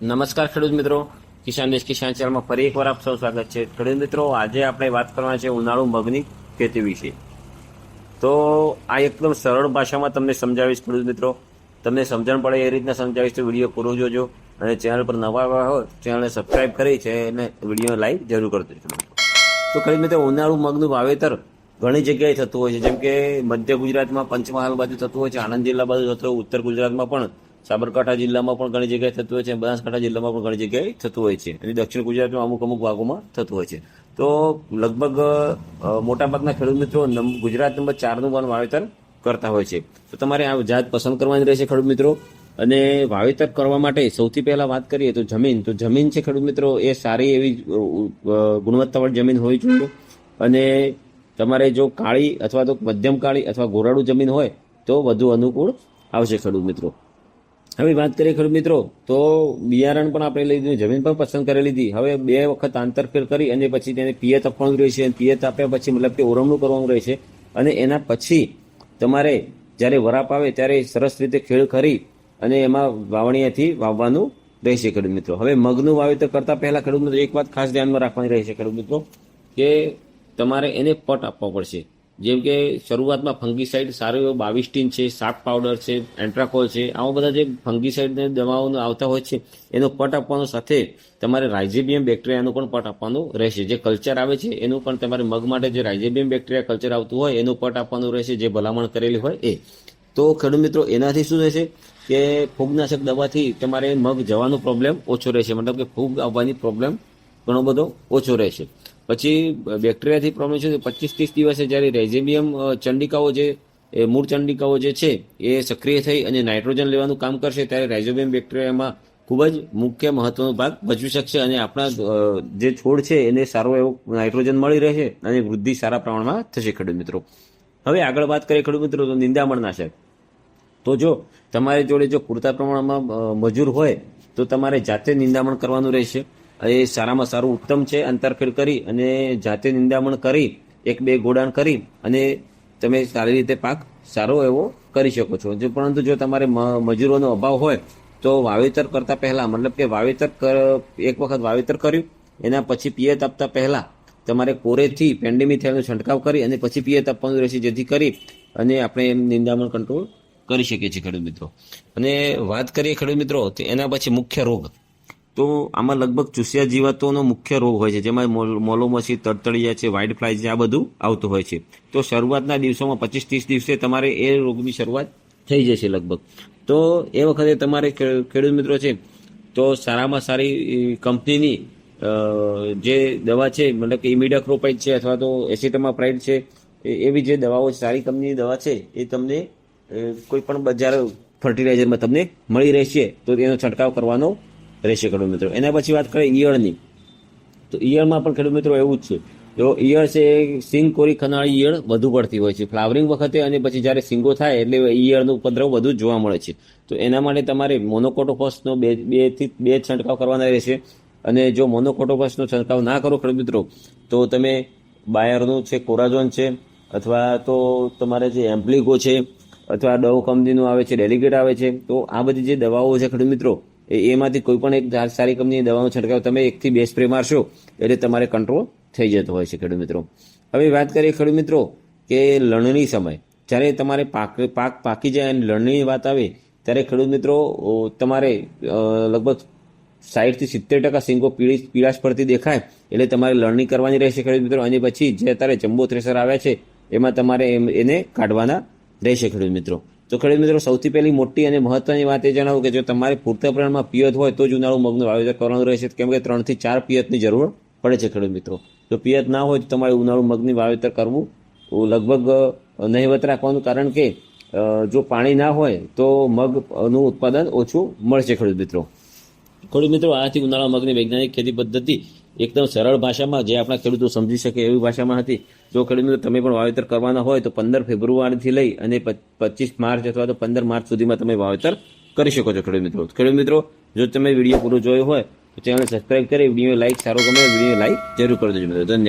નમસ્કાર ખેડૂત મિત્રો. કિસાન દેશ કિસાન ચેનલમાં ફરી એકવાર આપ સૌ સ્વાગત છે. ખેડૂત મિત્રો, આજે આપણે વાત કરવાના છે ઉનાળુ મગની ખેતી વિશે. તો આ એકદમ સરળ ભાષામાં તમને સમજાવીશ ખેડૂત મિત્રો. તમને સમજણ પડે એ રીતના સમજાવીશ તો વીડિયો પૂરો જોજો અને ચેનલ પર નવા આવ્યા હોય ચેનલને સબસ્ક્રાઈબ કરી છે અને વીડિયો લાઈક જરૂર કરી દેજો તો ખેડૂત મિત્રો, ઉનાળુ મગનું વાવેતર ઘણી જગ્યાએ થતું હોય છે. જેમ કે મધ્ય ગુજરાતમાં પંચમહાલ બાજુ થતું હોય છે, આણંદ જિલ્લા બાજુ થતું હોય ઉત્તર ગુજરાતમાં પણ સાબરકાંઠા જિલ્લામાં પણ ઘણી જગ્યાએ થતું હોય છે બનાસકાંઠા જિલ્લામાં પણ ઘણી જગ્યાએ થતું હોય છે. અને દક્ષિણ ગુજરાતમાં અમુક અમુક ભાગોમાં થતું હોય છે. તો લગભગ મોટાભાગના ખેડૂત મિત્રો ગુજરાત નંબર ચારનું પણ વાવેતર કરતા હોય છે. તો તમારે આ જાત પસંદ કરવાની રહેશે ખેડૂત મિત્રો. અને વાવેતર કરવા માટે સૌથી પહેલા વાત કરીએ તો જમીન. તો જમીન છે ખેડૂત મિત્રો, એ સારી એવી ગુણવત્તાવાળી જમીન હોવી જોઈએ. અને તમારે જો કાળી અથવા તો મધ્યમ કાળી અથવા ગોરાડું જમીન હોય તો વધુ અનુકૂળ આવશે ખેડૂત મિત્રો. હવે વાત કરીએ ખેડૂત મિત્રો, તો બિયારણ પણ આપણે લઈ લીધું, જમીન પણ પસંદ કરી લીધી. હવે બે વખત આંતરફેર કરી અને પછી તેને પિયત આપવાનું રહેશે અને પિયત આપ્યા પછી મતલબ કે ઓરમણું કરવાનું રહેશે અને એના પછી તમારે જ્યારે વરાપ આવે ત્યારે સરસ રીતે ખેડ કરી અને એમાં વાવણીયાથી વાવવાનું રહેશે ખેડૂત મિત્રો. હવે મગનું વાવેતર કરતા પહેલા ખેડૂત મિત્રો એક વાત ખાસ ધ્યાનમાં રાખવાની રહેશે ખેડૂત મિત્રો, કે તમારે એને પટ આપવો પડશે. જેમ કે શરૂઆતમાં ફંગીસાઇડ સારો એવો બાવિસ્ટીન છે સાપ પાવડર છે, એન્ટ્રાકોલ છે, આવા બધા જે ફંગીસાઇડને દવાઓ આવતા હોય છે, એનો પટ આપવાનો સાથે તમારે રાઇઝેબિયમ બેક્ટેરિયાનું પણ પટ આપવાનું રહેશે. જે કલ્ચર આવે છે, એનું પણ તમારે મગ માટે જે રાઇઝેબિયમ બેક્ટેરિયા કલ્ચર આવતું હોય, એનું પટ આપવાનું રહેશે, જે ભલામણ કરેલી હોય એ. તો ખેડૂત મિત્રો, એનાથી શું થશે કે ફૂગનાશક દવાથી તમારે મગ જવાનો પ્રોબ્લેમ ઓછો રહેશે. મતલબ કે ફૂગ આવવાની પ્રોબ્લેમ ઘણો બધો ઓછો રહેશે. પછી બેક્ટેરિયાથી પ્રોબ્લેમ છે? પચીસ ત્રીસ દિવસે જ્યારે રેઝેમિયમ ચંડિકાઓ જે, એ મૂળ ચંડિકાઓ જે છે, એ સક્રિય થઈ અને નાઇટ્રોજન લેવાનું કામ કરશે, ત્યારે રાઇઝોબિયમ બેક્ટેરિયામાં ખૂબ જ મુખ્ય મહત્વનો ભાગ ભજવી શકશે અને આપણા જે છોડ છે, એને સારો એવો નાઇટ્રોજન મળી રહેશે અને વૃદ્ધિ સારા પ્રમાણમાં થશે ખેડૂત મિત્રો. હવે આગળ વાત કરીએ ખેડૂત મિત્રો, તો નિંદામણના છે. તો જો તમારી જોડે જો પૂરતા પ્રમાણમાં મજૂર હોય, તો તમારે જાતે નિંદામણ કરવાનું રહેશે. એ સારામાં સારું ઉત્તમ છે, અંતરફેર કરી અને જાતે નિંદામણ કરી, એક બે ગોડાણ કરી અને તમે સારી રીતે પાક સારો એવો કરી શકો છો. પરંતુ જો તમારે મજૂરોનો અભાવ હોય, તો વાવેતર કરતા પહેલા, મતલબ કે વાવેતર એક વખત વાવેતર કર્યું, એના પછી પિયત આપતા પહેલા તમારે કોરેથી પેન્ડેમિથિયલનો છંટકાવ કરી અને પછી પિયત આપવાનું રહેશે, જેથી કરી અને આપણે એમ નિંદામણ કંટ્રોલ કરી શકીએ છીએ ખેડૂત મિત્રો. અને વાત કરીએ ખેડૂત મિત્રો, તો એના પછી મુખ્ય રોગ. તો આમાં લગભગ ચૂસિયા જીવાતોનો મુખ્ય રોગ હોય છે, જેમાં મોલ- મોલોમસી, તડતડિયા છે વ્હાઇટ ફ્લાય છે આ બધું આવતું હોય છે. તો શરૂઆતના દિવસોમાં પચીસ ત્રીસ દિવસે તમારે એ રોગની શરૂઆત થઈ જશે લગભગ. તો એ વખતે તમારે ખેડૂત મિત્રો છે, તો સારામાં સારી કંપનીની જે દવા છે, મતલબ કે ઇમિડાક્રોપાઇડ છે અથવા તો એસિટમાપ્રાઇડ છે એવી જે દવાઓ સારી કંપનીની દવા છે, એ તમને કોઈ પણ બજાર ફર્ટિલાઇઝરમાં તમને મળી રહેશે, તો એનો છંટકાવ કરવાનો રહેશે ખેડૂત મિત્રો. એના પછી વાત કરીએ ઈયળની. તો ઈયળમાં પણ ખેડૂત મિત્રો એવું જ છે. જો ઈયળ છે સિંગ કોરી ખનાળી ઈયળ વધુ પડતી હોય છે. ફ્લાવરિંગ વખતે અને પછી જ્યારે સિંગો થાય એટલે ઈયળનો ઉપદ્રવ વધુ જોવા મળે છે. તો એના માટે તમારે મોનોકોટોફોસનો બે બેથી બે છંટકાવ કરવાના રહેશે. અને જો મોનોકોટોફોસનો છંટકાવ ના કરો ખેડૂત મિત્રો, તો તમે બાયરનું છે, કોરાઝોન છે, અથવા તો તમારે જે એમ્પ્લિકો છે, અથવા ડવ કંપનીનું આવે છે ડેલિગેટ આવે છે, તો આ બધી જે દવાઓ છે ખેડૂત મિત્રો એમાંથી કોઈ પણ એક સારી કંપનીની દવાનો છંટકાવ તમે એકથી બે સ્પ્રે મારશો, એટલે તમારે કંટ્રોલ થઈ જતો હોય છે ખેડૂત મિત્રો. હવે વાત કરીએ ખેડૂત મિત્રો કે લણણી સમય. જ્યારે તમારે પાક પાક પાકી જાય અને લણણીની વાત આવે, ત્યારે ખેડૂત મિત્રો તમારે લગભગ સાઠથી સિત્તેર ટકા સિંગો પીળી, પીળાશ પડતી દેખાય, એટલે તમારે લણણી કરવાની રહેશે ખેડૂત મિત્રો. અને પછી જે અત્યારે જમ્બો થ્રેસર આવ્યા છે, એમાં તમારે એને કાઢવાના રહેશે ખેડૂત મિત્રો. તો ખેડૂત મિત્રો, સૌથી પહેલી મોટી અને મહત્વની વાત એ જણાવું કે જો તમારે પૂરતા પ્રમાણમાં પિયત હોય તો જ ઉનાળુ મગનું વાવેતર કરવાનું રહેશે. કેમ કે ત્રણથી ચાર પિયતની જરૂર પડે છે ખેડૂત મિત્રો. જો પિયત ના હોય તો તમારે ઉનાળુ મગની વાવેતર કરવું લગભગ નહીવત રાખવાનું. કારણ કે જો પાણી ના હોય તો મગનું ઉત્પાદન ઓછું મળશે ખેડૂત મિત્રો. ખેડૂત મિત્રો આથી ઉનાળા મગની વૈજ્ઞાનિક ખેતી પદ્ધતિ એકદમ સરળ ભાષામાં જે આપણા ખેડૂતો સમજી શકે એવી ભાષામાં હતી. જો ખેડૂત મિત્રો, તમે પણ વાવેતર કરવાના હોય તો પંદર ફેબ્રુઆરીથી લઈ અને પચીસ માર્ચ અથવા તો પંદર માર્ચ સુધીમાં તમે વાવેતર કરી શકો છો ખેડૂત મિત્રો. ખેડૂત મિત્રો, જો તમે વીડિયો પૂરો જોયો હોય તો ચેનલ સબસ્ક્રાઇબ કરી વીડિયો લાઈક સારો ગમે વીડિયો લાઈક જરૂર કરી દેજો મિત્રો. ધન્યવાદ.